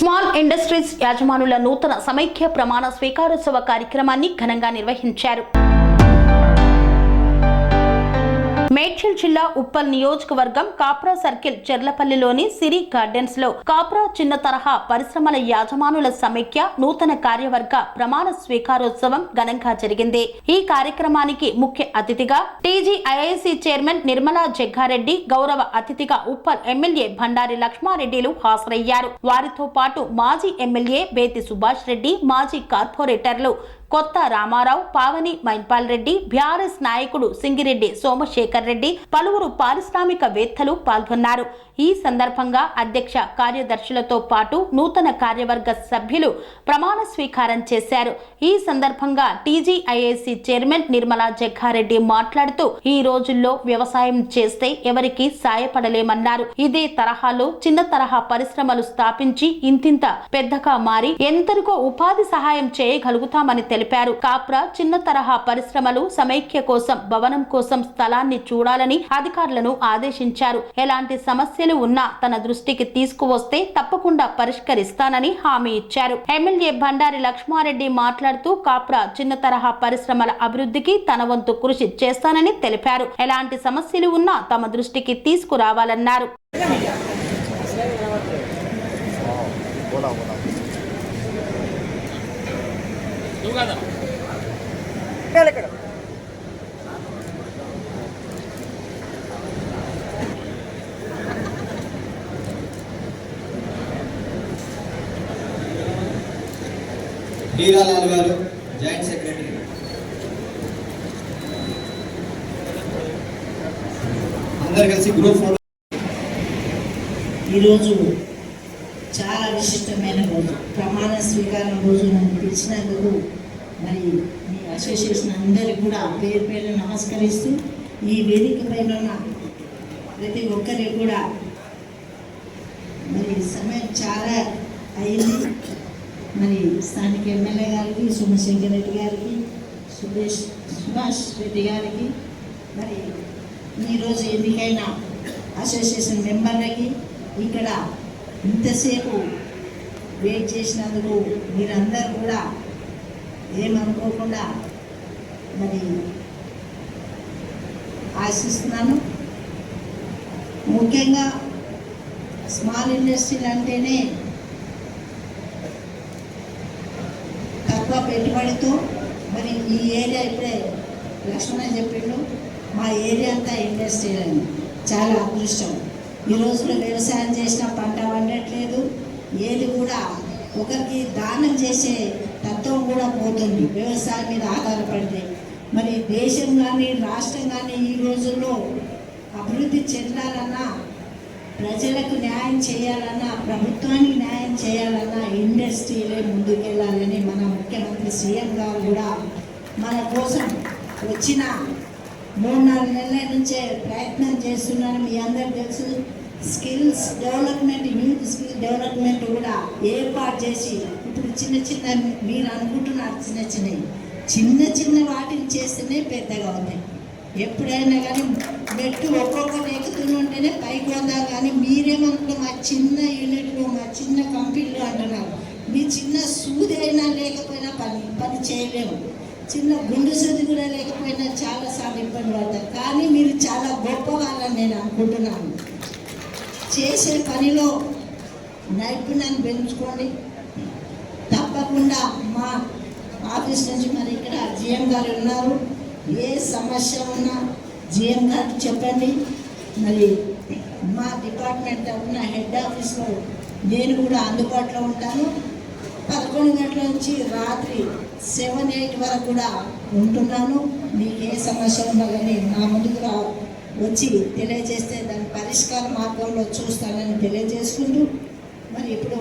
Small industries యాజమానుల నూతన సమైక్య ప్రమాణ స్వీకారోత్సవ కార్యక్రమాన్ని ఘనంగా నిర్వహించారు. మేడ్చల్ జిల్లా ఉప్పల్ నియోజకవర్గం కాప్రా సర్కిల్ చెర్లపల్లిలోని సిరి గార్డెన్స్లో కాప్రా చిన్న తరహా పరిశ్రమల యాజమానుల సమైక్య నూతన కార్యవర్గ ప్రమాణ స్వీకారోత్సవం ఘనంగా జరిగింది. ఈ కార్యక్రమానికి ముఖ్య అతిథిగా టీజీఐఐసి చైర్మన్ నిర్మలా జగ్గారెడ్డి గౌరవ అతిథిగా ఉప్పల్ ఎమ్మెల్యే భండారి లక్ష్మారెడ్డిలు హాజరయ్యారు. వారితో పాటు మాజీ ఎమ్మెల్యే బేతి సుభాష్ రెడ్డి మాజీ కార్పొరేటర్లు కొత్త రామారావు పావని మైన్పాల్ రెడ్డి బీఆర్ఎస్ నాయకుడు సింగిరెడ్డి సోమశేఖర్ రెడ్డి పలువురు పారిశ్రామికవేత్తలు పాల్గొన్నారు. ఈ సందర్భంగా అధ్యక్ష కార్యదర్శులతో పాటు నూతన కార్యవర్గ సభ్యులు ప్రమాణ స్వీకారం చేశారు. ఈ సందర్భంగా టీజీఐఏసీ చైర్మన్ నిర్మలా జగ్గారెడ్డి మాట్లాడుతూ ఈ రోజుల్లో వ్యవసాయం చేస్తే ఎవరికి సాయపడలేమన్నారు. ఇదే తరహాలో చిన్న తరహా పరిశ్రమలు స్థాపించి ఇంతింత పెద్దగా మారి ఎంతరికో ఉపాధి సహాయం చేయగలుగుతామని తెలిపారు. కాప్రా చిన్న తరహా పరిశ్రమలు సమైక్య కోసం భవనం కోసం స్థలాన్ని చూడాలని అధికారులను ఆదేశించారు. ఎలాంటి సమస్యలు ఉన్నా తన దృష్టికి తీసుకువస్తే తప్పకుండా పరిష్కరిస్తానని హామీ ఇచ్చారు. ఎమ్మెల్యే బండారి లక్ష్మారెడ్డి మాట్లాడుతూ కాప్రా చిన్న తరహా పరిశ్రమల అభివృద్ధికి తన వంతు కృషి చేస్తానని తెలిపారు. ఎలాంటి సమస్యలు ఉన్నా తమ దృష్టికి తీసుకురావాలన్నారు. बोला హీరాలాల్ గారు జాయింట్ సెక్రటరీ. అందరు కలిసి గ్రూప్ ఫోటో ఈరోజు చాలా విశిష్టమైన రోజు. ప్రమాణ స్వీకారం రోజు నన్ను పిలిచినందుకు మరి మీ అసోసియేషన్ అందరికి కూడా పేరు పేరు నమస్కరిస్తూ ఈ వేదిక పైన ఉన్న ప్రతి ఒక్కరికి కూడా మరి సమయం చాలా అయింది. మరి స్థానిక ఎమ్మెల్యే గారికి సోమశేఖర్ రెడ్డి గారికి సురేష్ సుభాష్ రెడ్డి గారికి మరి ఈరోజు ఎన్నికైన అసోసియేషన్ మెంబర్లకి ఇక్కడ ఇంతసేపు వెయిట్ చేసినందుకు మీరందరూ కూడా ఏమనుకోకుండా మరి ఆశిస్తున్నాను. ముఖ్యంగా స్మాల్ ఇండస్ట్రీలు అంటేనే తక్కువ పెట్టుబడితో మరి ఈ ఏరియా ఇప్పుడే లక్ష్మణ చెప్పిండు. మా ఏరియా అంతా ఇండస్ట్రియల్ అని. చాలా అదృష్టం. ఈ రోజుల్లో వ్యవసాయం చేసిన పంట పండట్లేదు. ఏది కూడా ఒకరికి దానం చేసే తత్వం కూడా పోతుంది. వ్యవసాయం మీద ఆధారపడితే. మరి దేశం కానీ రాష్ట్రం కానీ ఈ రోజుల్లో అభివృద్ధి చెందాలన్నా ప్రజలకు న్యాయం చేయాలన్నా ప్రభుత్వానికి న్యాయం చేయాలన్నా ఇండస్ట్రీలే ముందుకెళ్ళాలని మన ముఖ్యమంత్రి సీఎం గారు కూడా మన కోసం వచ్చిన మూడు నాలుగు నెలల నుంచే ప్రయత్నం చేస్తున్నాను మీ అందరు తెలుసు skills development youth skill development కూడా ఏర్పాటు చేసి ఇప్పుడు చిన్న చిన్న మీరు అనుకుంటున్నారు చిన్న చిన్నవి. చిన్న చిన్న వాటిని చేస్తేనే పెద్దగా ఉన్నాయి ఎప్పుడైనా కానీ మెట్టు ఒక్కొక్కరు ఎక్కుతుంటేనే పైకి వద్దాం కానీ మీరేమనుకుంటే మా చిన్న యూనిట్లో మా చిన్న కంపెనీలు అంటున్నారు. మీ చిన్న సూది అయినా లేకపోయినా పని పని చేయలేము. చిన్న గుండు సూది కూడా లేకపోయినా చాలాసార్లు ఇబ్బంది పడతారు. కానీ మీరు చాలా గొప్ప వాళ్ళని నేను అనుకుంటున్నాను. చేసే పనిలో నైపుణ్యాన్ని పెంచుకోండి. తప్పకుండా మా ఆఫీస్ నుంచి మరి ఇక్కడ జిఎం గారు ఉన్నారు. ఏ సమస్య ఉన్నా జిఎం గారికి చెప్పండి. మరి మా డిపార్ట్మెంట్ ఉన్న హెడ్ ఆఫీస్లో నేను కూడా అందుబాటులో ఉంటాను. పదకొండు గంటల నుంచి రాత్రి సెవెన్ ఎయిట్ వరకు కూడా ఉంటున్నాను. మీకు ఏ సమస్య ఉన్నా కానీ నా ముందుకు రా వచ్చి తెలియజేస్తే దాని పరిష్కార మార్గంలో చూస్తానని తెలియజేసుకుంటూ మరి ఇప్పుడు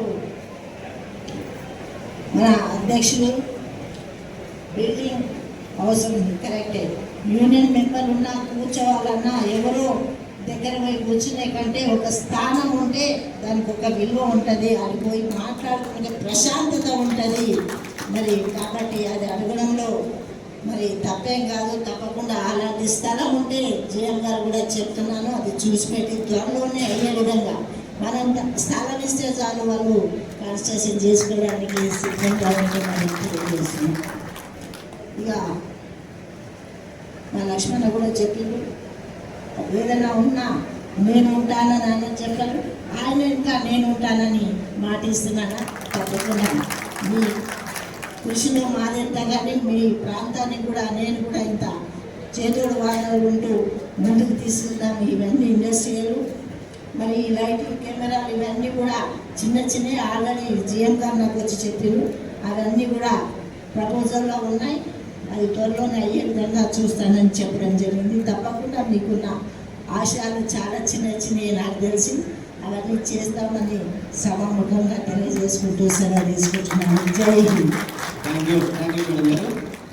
మన అధ్యక్షులు బిల్డింగ్ అవసరం కరెక్టే. యూనియన్ మెంబర్ ఉన్నా కూర్చోవాలన్నా ఎవరో దగ్గర పోయి కూర్చునే కంటే ఒక స్థానం ఉంటే దానికి ఒక విలువ ఉంటుంది. అది పోయి మాట్లాడుకుంటే ప్రశాంతత ఉంటుంది. మరి కాబట్టి అది అడగడంలో మరి తప్పేం కాదు. తప్పకుండా అలాంటి స్థలం ఉంటే జీఎం గారు కూడా చెప్తున్నాను. అది చూసి పెట్టి త్వరలోనే అయ్యే విధంగా. మనం స్థలం ఇస్తే చాలు వాళ్ళు కన్స్ట్రక్షన్ చేసుకోవడానికి సిద్ధంగా ఉంటుందని తెలియజేస్తున్నాం ఇక మా లక్ష్మణ కూడా చెప్పిండు ఏదైనా ఉన్నా నేను ఉంటానని ఆయన చెప్పారు ఆయన ఇంకా నేను ఉంటానని మాటిస్తున్నాను తప్పకుండా. మీ కృషిలో మాదెంత కానీ మీ ప్రాంతానికి కూడా నేను కూడా ఇంత చేతుడు వాదనలు ఉంటూ ముందుకు తీసుకుందాం ఇవన్నీ ఇండస్ట్రియల్ మరి ఈ లైటింగ్ కెమెరాలు ఇవన్నీ కూడా చిన్న చిన్నవి ఆల్రెడీ జిఎం గారు నాకు వచ్చి చెప్పారు. అవన్నీ కూడా ప్రపోజల్లో ఉన్నాయి. అది త్వరలోనే అయ్యే విధంగా చూస్తానని చెప్పడం జరిగింది. తప్పకుండా మీకున్న ఆశయాలు చాలా చిన్న చిన్నవి నాకు తెలిసి అవన్నీ చేస్తామని సభాముఖంగా తెలియజేసుకుంటూ సెలవు తీసుకుంటున్నాను. జై Hind. Thank you thank you